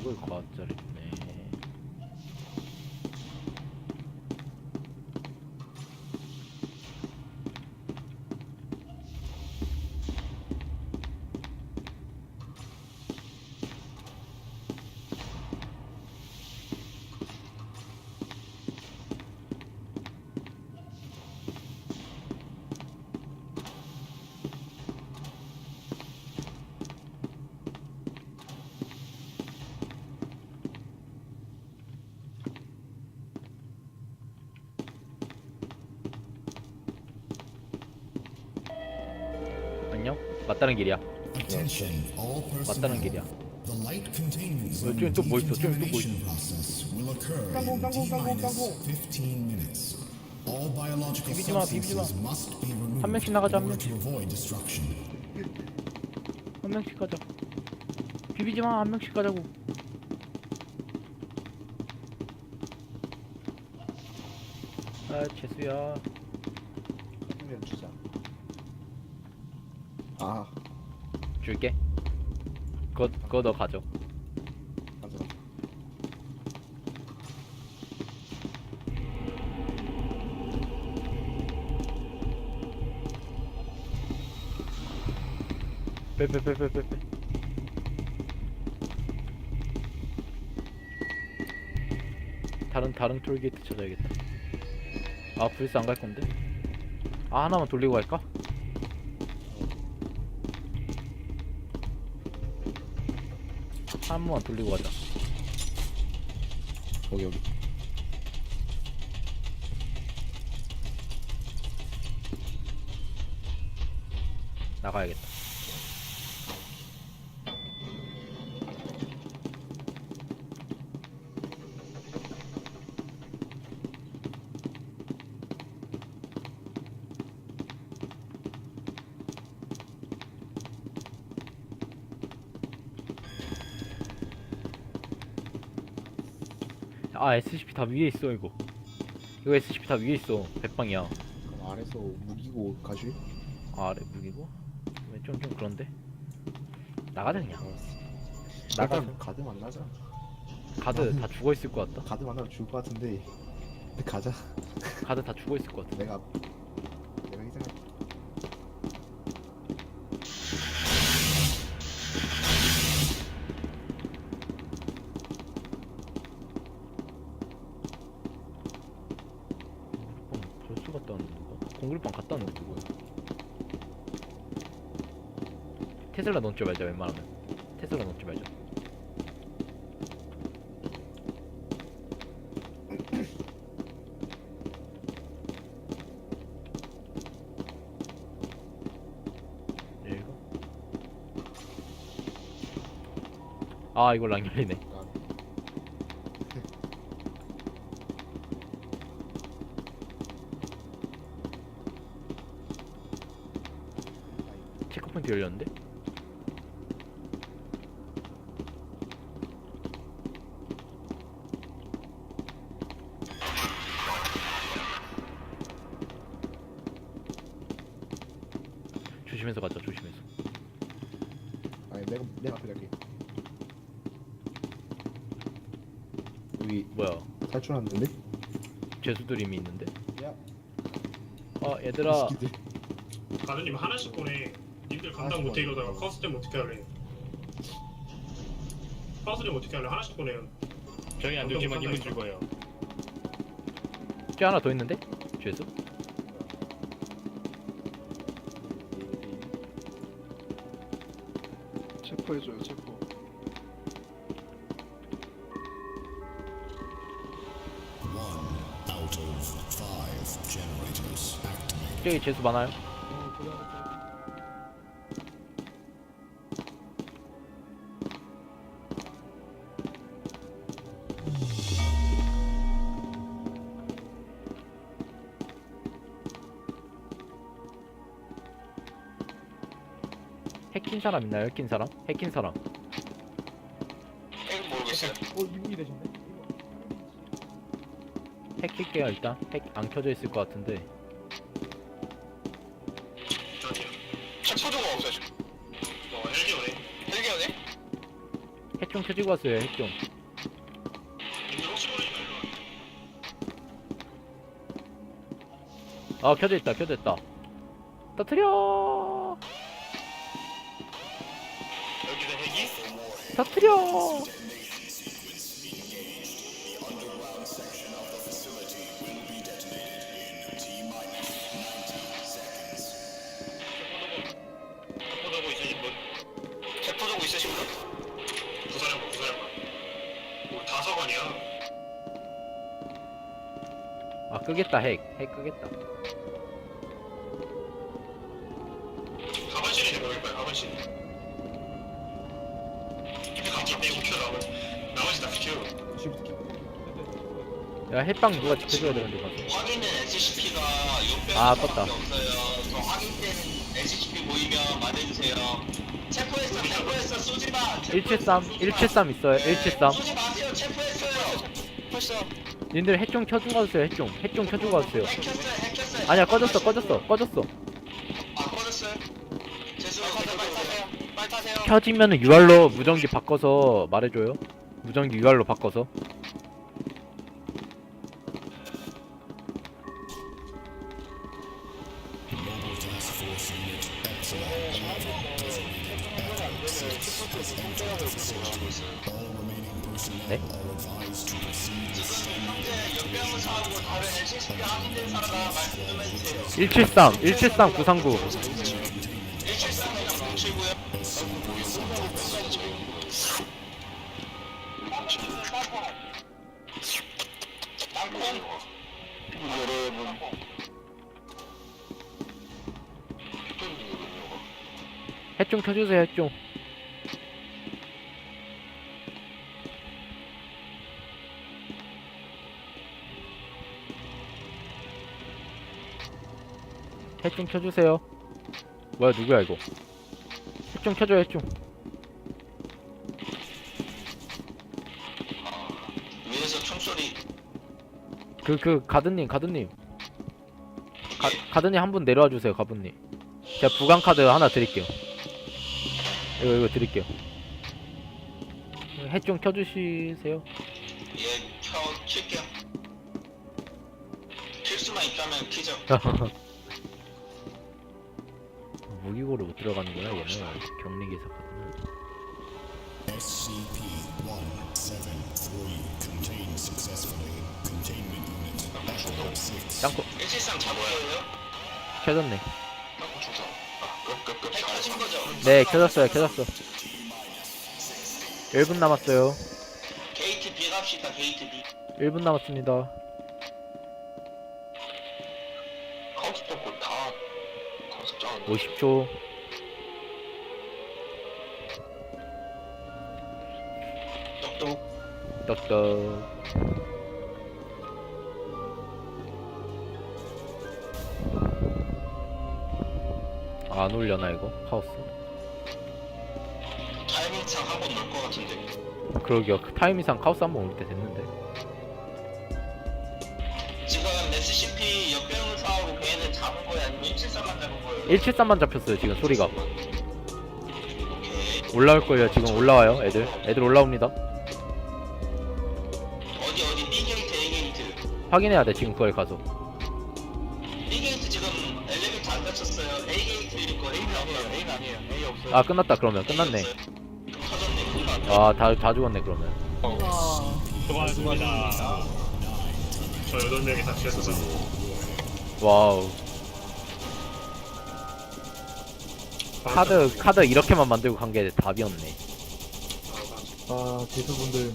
이걸 과학자를 있네. 맞다는 길이야. Attention, all 맞다는. 길이야. The light containment 어, zone 저기 또뭐 있어? 저기 또뭐 decontamination process will occur 깡공, in 깡공, T 깡공, minus 깡공. 15 minutes. All biological 비비지 마, 비비지 마. substances must be removed 한 명씩 나가자, 한 명씩. to avoid destruction. 한 명씩 가자. 비비지 마, 한 명씩 가자고. 아, 재수야. 한명 주자. 아, 줄게. 그거, 그거 너 가져. 맞아. 빼, 빼, 빼, 빼, 빼, 빼. 다른, 다른 톨게이트 찾아야겠다. 아, 불스 안 갈 건데? 아, 하나만 돌리고 갈까? 한 번만 돌리고 가자. 여기 여기. 나가야겠다. 아 SCP 다 위에 있어 이거 이거 SCP 다 위에 있어 백방이야 그럼 아래서 무기고? 아, 아래 무기고? 좀, 좀 그런데? 나가자 그냥 알았어. 나가 일단 가드 만나자. 가드 다 죽어있을 것 같다 가드 만나면 죽을 것 같은데. 근데 가자. 가드 다 죽어있을 것 같아 내가 갔다 왔는데 누구야? 테슬라 넣지 말자 웬만하면. 테슬라 넣지 말자. 네, 이거? 아 이걸 안 열리네 열렸는데? 조심해서 가자 조심해서 아니 내가 내가 앞에 갈게. 여기 뭐야 탈출하는데? 죄수들 이미 있는데 야. 아 얘들아. 가드님 하나씩 보내. 님들 감당 하나씩 못해. 이러다가 되면 어떻게 할래? 되면 어떻게 할래? 하나씩 보내요. 저희 안 감당 되지만 님은 못한다니까. 죽어요. 쟤 하나 더 있는데? 죄수? 체포해줘요 체포 One out of five generators activated. 저기 죄수 많아요? 해킨 사람 있나요? 해킨 사람? 해킨 사람 어 이분이 되셨네. 해킬게요 일단 핵 안 켜져 있을 것 같은데 아니야. 체포도가 없어요 지금 어, 헬기 오네. 헬기 핵좀 켜지고 왔어요 핵 좀 님들 혹시 모르니까 일로 와. 아 켜져 있다 켜져 있다 터트려 여기서 핵이? 터트려 있으신 분? 있으신 분? 우리 다서관이야. 아 끄겠다 핵핵 끄겠다 가반신이 내가 거야 가반신. 가반 빼고 켜 나머지 다 비켜. 야 핵방 누가 지켜줘야 되는데 가서 확인된 SCP가 아, 600명밖에 떴다. 없어요. 저 확인된 SCP 모이면 말해주세요. 체포했어, 체포했어, 쏘지 마. 173 173 있어요 173 쏘지 마세요, 체포했어요. 체포했어. 님들 핵좀 켜주고 왔어요 핵좀 핵좀 켜주고 핵혔어요. 아니야 꺼졌어 꺼졌어 꺼졌어 아, 꺼졌어요? 죄송해요. 켜지면은 UR로 무전기 바꿔서 말해줘요 무전기 UR로 바꿔서 Mobile Task Force Unit Epsilon All remaining personnel 네? are 핵좀 켜주세요 핵좀 핵좀 켜주세요. 뭐야 누구야 이거? 핵좀 켜줘 핵좀 위에서 총소리. 그 그 가드님 가드님. 가, 가드님 한 분 내려와 주세요 가드님. 제가 부강 카드 하나 드릴게요 이거 이거 드릴게요 핵좀 켜주시세요 예, 켜, 킬게요. 킬 수만 있다면 키죠. 무기고를 못 들어가는구나 얘는 격리 기사 카드는 SCP-173 contained successfully. Containment Unit Echo 6 짱코 173 잡아요. 켜졌네 중상. 핵 켜진 거죠? 네 켜졌어요 켜졌어 1분 남았어요 게이트 B 갑시다, 게이트 B. 1분 남았습니다 카운트 떴고 다 장. 50초 똑똑. 떡떡 안 올려나 이거 카오스 타이밍상 한번 넣을 것 같은데. 그러게요 그 타이밍상 카오스 한 번 올 때 됐는데 지금 SCP 역병을 사하고 걔는 잡은 거야? 아니면 173만 잡은 거예요? 173만 잡혔어요 지금 소리가 오케이. 올라올걸요 지금 올라와요 애들 애들 올라옵니다 어디 어디 B 게이트, A 게이트. 확인해야 돼 지금 그걸 가서 아 끝났다 그러면 끝났네 터졌네. 아다 다 죽었네 그러면 수고하셨습니다. 저 여덟 명이 다 취했어서. 와우 카드 카드 이렇게만 만들고 간 게 답이었네 아, 기수분들